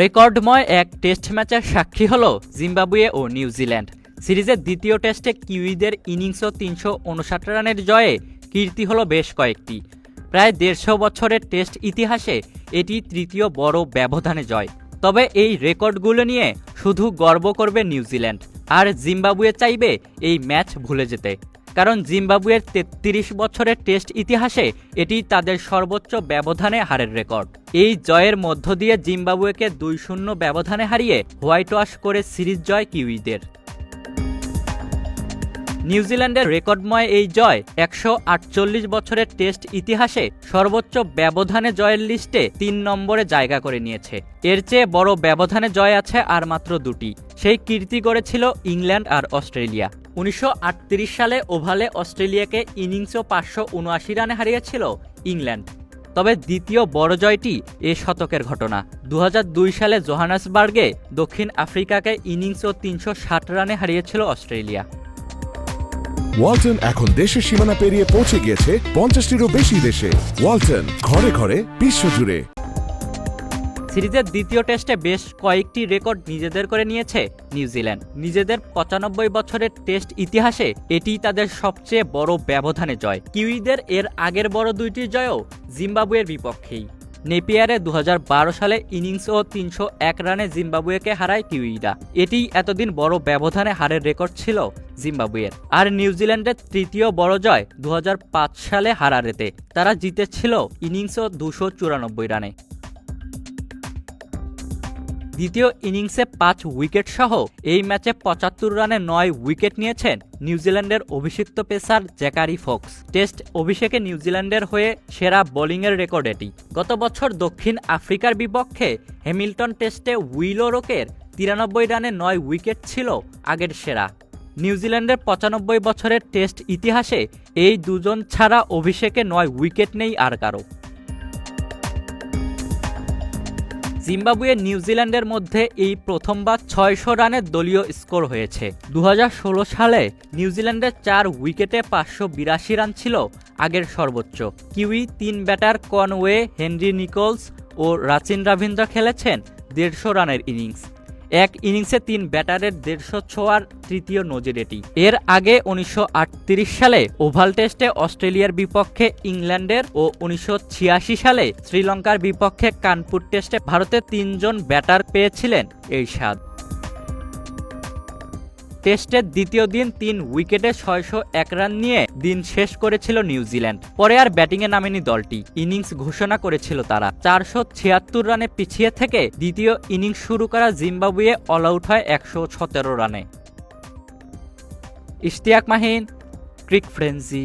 রেকর্ডময় এক টেস্ট ম্যাচের সাক্ষী হল জিম্বাবুয়ে ও নিউজিল্যান্ড সিরিজের দ্বিতীয় টেস্টে কিউইদের ইনিংসও তিনশো উনষাট রানের জয়ে কীর্তি হলো বেশ কয়েকটি। প্রায় দেড়শো বছরের টেস্ট ইতিহাসে এটি তৃতীয় বড় ব্যবধানে জয়। তবে এই রেকর্ডগুলো নিয়ে শুধু গর্ব করবে নিউজিল্যান্ড আর জিম্বাবুয়ে চাইবে এই ম্যাচ ভুলে যেতে। কারণ জিম্বাবুয়ের তেত্রিশ বছরের টেস্ট ইতিহাসে এটি তাদের সর্বোচ্চ ব্যবধানে হারের রেকর্ড। এই জয়ের মধ্য দিয়ে জিম্বাবুয়েকে দুই শূন্য ব্যবধানে হারিয়ে হোয়াইট ওয়াশ করে সিরিজ জয় কিউইদের। নিউজিল্যান্ডের রেকর্ডময় এই জয় একশো আটচল্লিশ বছরের টেস্ট ইতিহাসে সর্বোচ্চ ব্যবধানে জয়ের লিস্টে তিন নম্বরে জায়গা করে নিয়েছে। এর চেয়ে বড় ব্যবধানে জয় আছে আর মাত্র দুটি। সেই কীর্তি গড়েছিল ইংল্যান্ড আর অস্ট্রেলিয়া। উনিশশো আটত্রিশ সালে ওভালে অস্ট্রেলিয়াকে ইনিংসও পাঁচশো উনআশি রানে হারিয়েছিল ইংল্যান্ড। তবে দ্বিতীয় বড় জয়টি এ শতকের ঘটনা। দু হাজার দুই সালে জোহানাসবার্গে দক্ষিণ আফ্রিকাকে ইনিংস ও তিনশো ষাট রানে হারিয়েছিল অস্ট্রেলিয়া। ওয়ালটন এখন দেশের সীমানা পেরিয়ে পৌঁছে গিয়েছে পঞ্চাশটিরও বেশি দেশে। ওয়ালটন ঘরে ঘরে বিশ্বজুড়ে সিরিজের দ্বিতীয় টেস্টে বেশ কয়েকটি রেকর্ড নিজেদের করে নিয়েছে নিউজিল্যান্ড। নিজেদের পঁচানব্বই বছরের টেস্ট ইতিহাসে এটি তাদের সবচেয়ে বড় ব্যবধানে জয়। কিউইদের এর আগের বড় দুইটি জয়ও জিম্বাবুয়ের বিপক্ষেই। নেপিয়ারে দু হাজার বারো সালে ইনিংস ও তিনশো এক রানে জিম্বাবুয়েকে হারায় কিউইরা। এটি এতদিন বড় ব্যবধানে হারের রেকর্ড ছিল জিম্বাবুয়ের। আর নিউজিল্যান্ডের তৃতীয় বড় জয় দু হাজার পাঁচ সালে হারারেতে। তারা জিতেছিল ইনিংস ও দুশো চুরানব্বই রানে। দ্বিতীয় ইনিংসে পাঁচ উইকেট সহ এই ম্যাচে পঁচাত্তর রানে নয় উইকেট নিয়েছেন নিউজিল্যান্ডের অভিষিক্ত পেসার জ্যাকারি ফক্স। টেস্ট অভিষেকে নিউজিল্যান্ডের হয়ে সেরা বোলিংয়ের রেকর্ড এটি। গত বছর দক্ষিণ আফ্রিকার বিপক্ষে হ্যামিল্টন টেস্টে উইলো রোকের তিরানব্বই রানে নয় উইকেট ছিল আগের সেরা। নিউজিল্যান্ডের পঁচানব্বই বছরের টেস্ট ইতিহাসে এই দুজন ছাড়া অভিষেকে নয় উইকেট নেই আর কারও। জিম্বাবুয়ে নিউজিল্যান্ডের মধ্যে এই প্রথমবার ছয়শো রানের দলীয় স্কোর হয়েছে। দু হাজার ষোলো সালে নিউজিল্যান্ডের চার উইকেটে পাঁচশো বিরাশি রান ছিল আগের সর্বোচ্চ। কিউই তিন ব্যাটার কনওয়ে, হেনরি নিকোলস ও রাচিন রাভিন্দ্র খেলেছেন দেড়শো রানের ইনিংস। এক ইনিংসে তিন ব্যাটারের দেড়শো ছোয়ার তৃতীয় নজির এটি। এর আগে উনিশশো আটত্রিশ সালে ওভাল টেস্টে অস্ট্রেলিয়ার বিপক্ষে ইংল্যান্ডের ও উনিশশো ছিয়াশি সালে শ্রীলঙ্কার বিপক্ষে কানপুর টেস্টে ভারতের তিনজন ব্যাটার পেয়েছিলেন এই স্বাদ। টেস্টের দ্বিতীয় দিন তিন উইকেটে ছয়শো এক রান নিয়ে দিন শেষ করেছিল নিউজিল্যান্ড। পরে আর ব্যাটিংয়ে নামেনি দলটি। ইনিংস ঘোষণা করেছিল তারা। চারশো ছিয়াত্তর রানে পিছিয়ে থেকে দ্বিতীয় ইনিংস শুরু করা জিম্বাবুয়ে অল আউট হয় একশো সতেরো রানে। ইশতিয়াক মাহিন, ক্রিক ফ্রেন্সি।